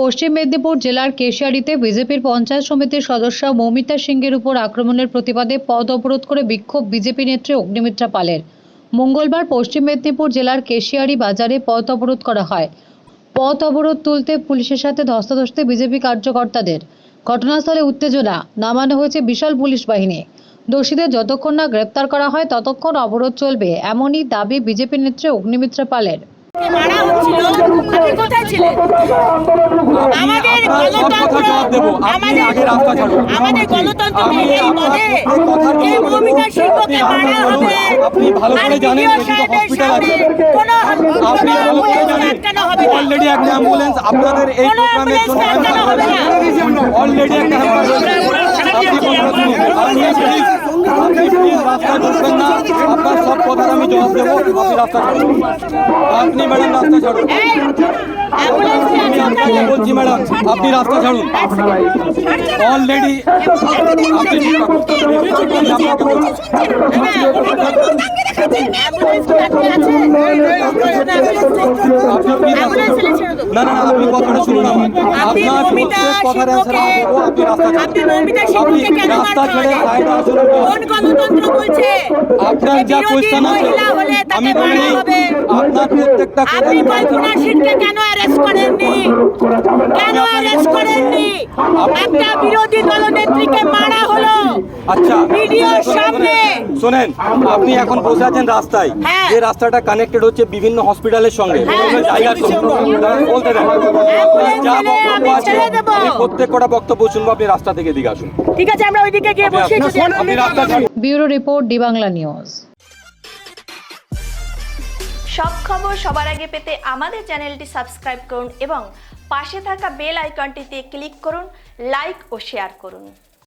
পশ্চিম মেদিনীপুর জেলার কেশিয়ারিতে বিজেপির পঞ্চায়েত সমিতির সদস্য মৌমিতা সিংয়ের উপর আক্রমণের প্রতিবাদে পথ অবরোধ করে বিক্ষোভ বিজেপি নেত্রী অগ্নিমিত্রা পালের। মঙ্গলবার পশ্চিম মেদিনীপুর জেলার কেশিয়ারি বাজারে পথ অবরোধ করা হয়। পথ অবরোধ তুলতে পুলিশের সাথে ধস্তাধস্তি বিজেপি কার্যকর্তাদের। ঘটনাস্থলে উত্তেজনা, নামানো হয়েছে বিশাল পুলিশ বাহিনী। দোষীদের যতক্ষণ না গ্রেপ্তার করা হয়, ততক্ষণ অবরোধ চলবে, এমনই দাবি বিজেপি নেত্রী অগ্নিমিত্রা পালের। মারা হচ্ছিল আপনি কোথায় ছিলেন? আমাদের আমাদের এই মারা হবে? আপনি ভালো করে জানেন হসপিটাল আছে। আপনি ভালো করে জানেন। অলরেডি একটা অ্যাম্বুলেন্স আপনাদের এই প্রোগ্রামের জন্য। অলরেডি একটা অ্যাম্বুলেন্স আপনি প্লিজ রাস্তা ঢুকবেন না আপনার সব কথার আমি জবাব দেবো আপনি রাস্তা ছাড়ুন আপনি ম্যাডাম রাস্তা ছাড়ুন এই অ্যাম্বুলেন্স কে আমি আটকানো আপনাকে বলছি ম্যাডাম আপনি রাস্তা ছাড়ুন অলরেডি আপনি আপনাকে বলছি অ্যাম্বুলেন্স কি আটকে আছে আপনি please অ্যাম্বুলেন্স ছেড়ে ছেড়ে দাও। না না আপনি কথাটা শুনুন আমার আপনার মমিতা কথার আমি আপনি রাস্তা ছাড়ুন আপনি মমিতা সিংহকে কেন গণতন্ত্র বলছে? আপনার যা আছে আমি বলি। আপনার প্রত্যেকটা আপনি কল্পনা সিটকে কেন অ্যারেস্ট করেননি? কেন অ্যারেস্ট করেননি? একটা বিরোধী দলনেত্রীকে মারা হলো। আচ্ছা। ভিডিওর সামনে। শোনেন আপনি এখন বসে আছেন রাস্তায়। হ্যাঁ। যে রাস্তাটা কানেক্টেড হচ্ছে বিভিন্ন হসপিটালের সঙ্গে হ্যাঁ। জায়গার সঙ্গে। বলতে দেন যা বক্তব্য আছে প্রত্যেক কটা বক্তব্য শুনব আপনি রাস্তা থেকে দিকে আসুন। ঠিক আছে আমরা ওইদিকে গিয়ে বসি আপনি রাস্তা ছাড়ুন। Bureau report D Bangla news. সব খবর সবার আগে পেতে আমাদের চ্যানেলটি সাবস্ক্রাইব করুন এবং পাশে থাকা বেল আইকনটিতে ক্লিক করুন লাইক ও শেয়ার করুন।